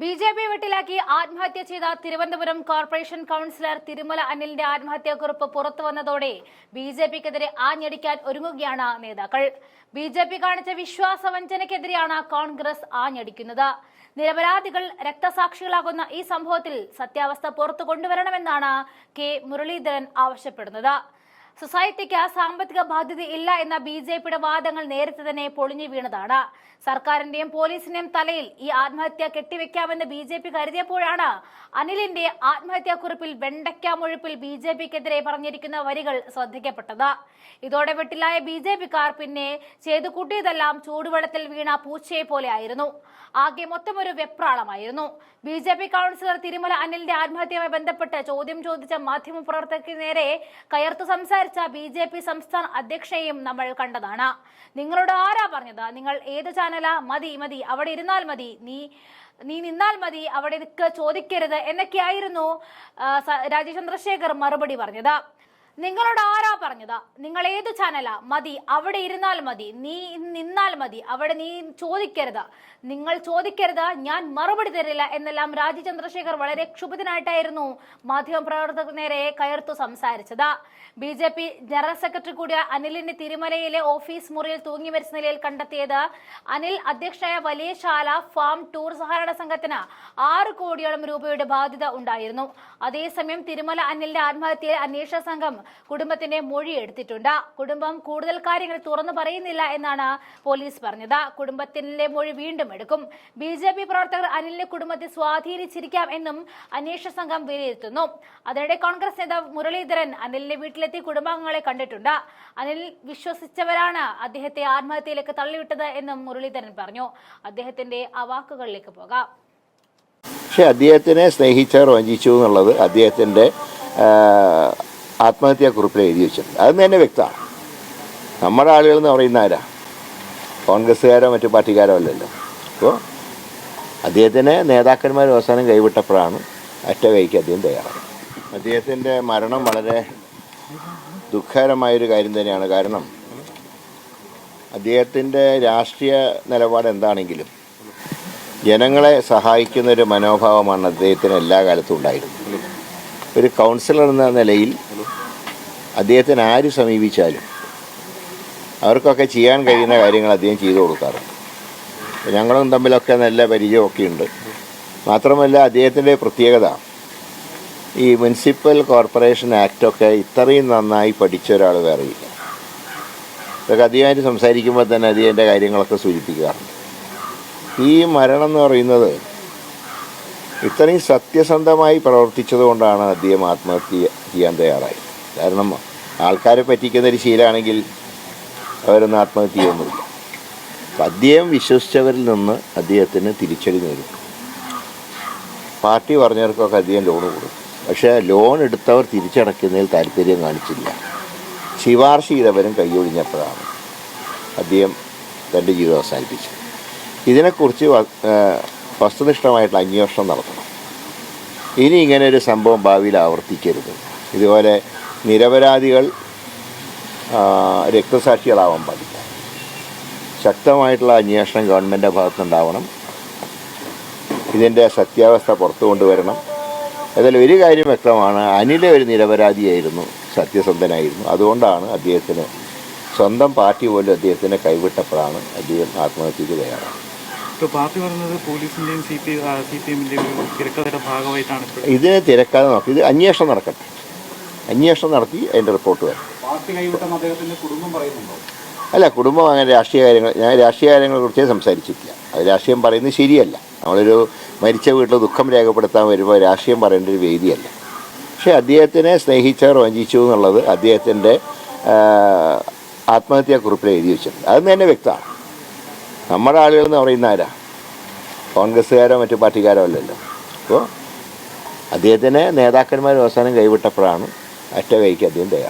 B J P വെട്ടിലാക്കി ആത്മഹത്യ ചെയ്ത തിരുവനന്തപുരം കോർപ്പറേഷൻ കൗൺസിലർ തിരുമല അനിലിന്റെ ആത്മഹത്യാക്കുറിപ്പ് പുറത്തു വന്നതോടെ ബി ജെ പിക്കെതിരെ ആഞ്ഞടിക്കാൻ ഒരുങ്ങുകയാണ് നേതാക്കൾ. ബി ജെ പി കാണിച്ച വിശ്വാസവഞ്ചനയ്ക്കെതിരെയാണ് കോൺഗ്രസ് ആഞ്ഞടിക്കുന്നത്. നിരപരാധികൾ രക്തസാക്ഷികളാകുന്ന ഈ സംഭവത്തിൽ സത്യാവസ്ഥ പുറത്തു കൊണ്ടുവരണമെന്നാണ് കെ മുരളീധരൻ ആവശ്യപ്പെടുന്നത്. സൊസൈറ്റിക്ക് സാമ്പത്തിക ബാധ്യത ഇല്ല എന്ന ബി ജെ പിയുടെ വാദങ്ങൾ നേരത്തെ തന്നെ പൊളിഞ്ഞു വീണതാണ്. സർക്കാരിന്റെയും പോലീസിന്റെയും തലയിൽ ഈ ആത്മഹത്യ കെട്ടിവെക്കാമെന്ന് ബി ജെ പി കരുതിയപ്പോഴാണ് അനിലിന്റെ ആത്മഹത്യാക്കുറിപ്പിൽ വെണ്ടയ്ക്ക മുഴുപ്പിൽ ബി ജെ പിക്കെതിരെ പറഞ്ഞിരിക്കുന്ന വരികൾ ശ്രദ്ധിക്കപ്പെട്ടത്. ഇതോടെ വെട്ടിലായ ബി ജെ പിക്കാർ പിന്നെ ചെയ്തു കൂട്ടിയതെല്ലാം ചൂടുവെള്ളത്തിൽ വീണ പൂച്ചയെ പോലെ ആയിരുന്നു ആകെ മൊത്തം ഒരു വെപ്രാളമായിരുന്നു. B J P councillor Thirumala അനിലിന്റെ ആത്മഹത്യയുമായി ബന്ധപ്പെട്ട് ചോദ്യം ചോദിച്ച മാധ്യമപ്രവർത്തകർക്ക് നേരെ കയർത്തു സംസാരിച്ച ബി ജെ പി സംസ്ഥാന അധ്യക്ഷയെയും നമ്മൾ കണ്ടതാണ്. നിങ്ങളോട് ആരാ പറഞ്ഞത്? നിങ്ങൾ ഏത് ചാനലാ? മതി മതി അവിടെ ഇരുന്നാൽ മതി. നീ നീ നിന്നാൽ മതി അവിടെ ചോദിക്കരുത് എന്നൊക്കെയായിരുന്നു രാജീവ് ചന്ദ്രശേഖർ മറുപടി പറഞ്ഞത്. നിങ്ങളോട് ആരാ പറഞ്ഞത്? നിങ്ങൾ ഏത് ചാനലാ? മതി അവിടെ ഇരുന്നാൽ മതി നീ നിന്നാൽ മതി അവിടെ നീ ചോദിക്കരുത്. നിങ്ങൾ ചോദിക്കരുത് ഞാൻ മറുപടി തരില്ല എന്നെല്ലാം രാജി ചന്ദ്രശേഖർ വളരെ ക്ഷുഭിതനായിട്ടായിരുന്നു മാധ്യമപ്രവർത്തകർ നേരെ കയർത്തു സംസാരിച്ചത്. B J P general secretary കൂടിയ അനിലിന്റെ തിരുമലയിലെ ഓഫീസ് മുറിയിൽ തൂങ്ങി മരിച്ച നിലയിൽ കണ്ടെത്തിയത് അനിൽ അധ്യക്ഷനായ വലിയ ശാല ഫാം ടൂർ സഹകരണ സംഘത്തിന് ആറ് കോടിയോളം രൂപയുടെ ബാധ്യത ഉണ്ടായിരുന്നു. അതേസമയം തിരുമല അനിലിന്റെ ആത്മഹത്യയിൽ അന്വേഷണ സംഘം കുടുംബത്തിന്റെ മൊഴി എടുത്തിട്ടുണ്ട്. കുടുംബം കൂടുതൽ കാര്യങ്ങൾ തുറന്നു പറയുന്നില്ല എന്നാണ് പോലീസ് പറഞ്ഞത്. കുടുംബത്തിന്റെ മൊഴി വീണ്ടും എടുക്കും. ബി ജെ പി പ്രവർത്തകർ അനിലിന്റെ കുടുംബത്തെ സ്വാധീനിച്ചിരിക്കാം എന്നും അന്വേഷണ സംഘം വിലയിരുത്തുന്നു. അതിനിടെ കോൺഗ്രസ് നേതാവ് മുരളീധരൻ അനിലിന്റെ വീട്ടിലെത്തി കുടുംബാംഗങ്ങളെ കണ്ടിട്ടുണ്ട്. അനിൽ വിശ്വസിച്ചവരാണ് അദ്ദേഹത്തെ ആത്മഹത്യയിലേക്ക് തള്ളിവിട്ടത് എന്നും മുരളീധരൻ പറഞ്ഞു. അദ്ദേഹത്തിന്റെ ആ വാക്കുകളിലേക്ക് പോകാം. പക്ഷേ അദ്ദേഹത്തിനെ സ്നേഹിച്ചവർ വഞ്ചിച്ചു എന്നുള്ളത് അദ്ദേഹത്തിന്റെ ആത്മഹത്യാക്കുറിപ്പിൽ എഴുതി വെച്ചിട്ടുണ്ട്. അത് തന്നെ വ്യക്തമാണ്. നമ്മുടെ ആളുകൾ എന്ന് പറയുന്ന ആരാ? കോൺഗ്രസ്സുകാരോ മറ്റു പാർട്ടിക്കാരോ അല്ലല്ലോ. അപ്പോൾ അദ്ദേഹത്തിന് നേതാക്കന്മാർ അവസാനം കൈവിട്ടപ്പോഴാണ് അറ്റ കൈക്ക് അദ്ദേഹം തയ്യാറായത്. അദ്ദേഹത്തിന്റെ മരണം വളരെ ദുഃഖകരമായൊരു കാര്യം തന്നെയാണ്. കാരണം അദ്ദേഹത്തിന്റെ രാഷ്ട്രീയ നിലപാട് എന്താണെങ്കിലും ജനങ്ങളെ സഹായിക്കുന്ന ഒരു മനോഭാവമാണ് അദ്ദേഹത്തിന് എല്ലാ കാലത്തും ഉണ്ടായിരുന്നത്. ഒരു കൗൺസിലർ എന്ന നിലയിൽ അദ്ദേഹത്തിന് ആര് സമീപിച്ചാലും അവർക്കൊക്കെ ചെയ്യാൻ കഴിയുന്ന കാര്യങ്ങൾ അദ്ദേഹം ചെയ്തു കൊടുക്കാറുണ്ട് ഞങ്ങളും തമ്മിലൊക്കെ നല്ല പരിചയമൊക്കെ ഉണ്ട്. മാത്രമല്ല അദ്ദേഹത്തിന്റെ പ്രത്യേകത ഈ മുനിസിപ്പൽ കോർപ്പറേഷൻ ആക്റ്റൊക്കെ ഇത്രയും നന്നായി പഠിച്ച ഒരാൾ വേറെയില്ല ഇതൊക്കെ അദ്ദേഹമായിട്ട് സംസാരിക്കുമ്പോൾ തന്നെ അദ്ദേഹത്തിന്റെ കാര്യങ്ങളൊക്കെ സൂചിപ്പിക്കാറുണ്ട്. ഈ മരണം എന്ന് പറയുന്നത് ഇത്രയും സത്യസന്ധമായി പ്രവർത്തിച്ചതുകൊണ്ടാണ് അദ്ദേഹം ആത്മഹത്യ ചെയ്യാൻ തയ്യാറായത്. കാരണം ആൾക്കാരെ പറ്റിക്കുന്ന ഒരു ശീലമാണെങ്കിൽ അവരൊന്നും ആത്മഹത്യ ചെയ്യുന്നില്ല. അപ്പം അദ്ദേഹം വിശ്വസിച്ചവരിൽ നിന്ന് അദ്ദേഹത്തിന് തിരിച്ചടി നേടും പാർട്ടി പറഞ്ഞവർക്കൊക്കെ അദ്ദേഹം ലോൺ കൊടുക്കും. പക്ഷേ ലോൺ എടുത്തവർ തിരിച്ചടയ്ക്കുന്നതിൽ താല്പര്യം കാണിച്ചില്ല. ശിപാർശ ചെയ്തവരും കൈയൊഴിഞ്ഞപ്പോഴാണ് അദ്ദേഹം തന്റെ ജീവിതം അവസാനിപ്പിച്ചത്. ഇതിനെക്കുറിച്ച് വസ്തുനിഷ്ഠമായിട്ടുള്ള അന്വേഷണം നടത്തണം. ഇനി ഇങ്ങനെ ഒരു സംഭവം ഭാവിയിൽ ആവർത്തിക്കരുത്. ഇതുപോലെ നിരപരാധികൾ രക്തസാക്ഷികളാവാൻ പാടില്ല. ശക്തമായിട്ടുള്ള അന്വേഷണം ഗവൺമെന്റിന്റെ ഭാഗത്തുനിന്നുണ്ടാവണം. ഇതിന്റെ സത്യാവസ്ഥ പുറത്തു കൊണ്ടുവരണം. അതിൽ ഒരു കാര്യം വ്യക്തമാണ്. അനിലെ ഒരു നിരപരാധിയായിരുന്നു സത്യസന്ധനായിരുന്നു. അതുകൊണ്ടാണ് അദ്ദേഹത്തിന് സ്വന്തം പാർട്ടി പോലും അദ്ദേഹത്തിനെ കൈവിട്ടപ്പോഴാണ് അദ്ദേഹം ആത്മഹത്യക്ക് തയ്യാറാണ് ഇപ്പോൾ പാർട്ടി പറയുന്നത് പോലീസിന്റെയും സി പി സി പി എമ്മിന്റെയും തിരക്കഥയുടെ ഭാഗമായിട്ടാണ് ഇതിനെ തിരക്കാതെ നോക്കി. ഇത് അന്വേഷണം നടക്കട്ടെ. അന്വേഷണം നടത്തി അതിന്റെ റിപ്പോർട്ട് വരും. അല്ല കുടുംബം അങ്ങനെ രാഷ്ട്രീയ കാര്യങ്ങൾ ഞാൻ രാഷ്ട്രീയ കാര്യങ്ങളെ കുറിച്ച് സംസാരിച്ചിട്ടില്ല. അത് രാഷ്ട്രീയം പറയുന്നത് ശരിയല്ല. നമ്മളൊരു മരിച്ച വീട്ടിൽ ദുഃഖം രേഖപ്പെടുത്താൻ വരുമ്പോൾ രാഷ്ട്രീയം പറയേണ്ട ഒരു വേദിയല്ല. പക്ഷേ അദ്ദേഹത്തിനെ സ്നേഹിച്ചവർ വഞ്ചിച്ചു എന്നുള്ളത് അദ്ദേഹത്തിന്റെ ആത്മഹത്യാക്കുറിപ്പിൽ എഴുതി വെച്ചിട്ടുണ്ട്. അത് തന്നെ വ്യക്തമാണ്. നമ്മുടെ ആളുകൾ എന്ന് പറയുന്ന ആരാ? കോൺഗ്രസ്സുകാരോ മറ്റു പാർട്ടിക്കാരോ അല്ലല്ലോ. അപ്പോൾ അദ്ദേഹത്തിന്റെ നേതാക്കന്മാർ അവസാനം കൈവിട്ടപ്പോഴാണ് അറ്റ കൈക്ക് അധികം തയ്യാറ്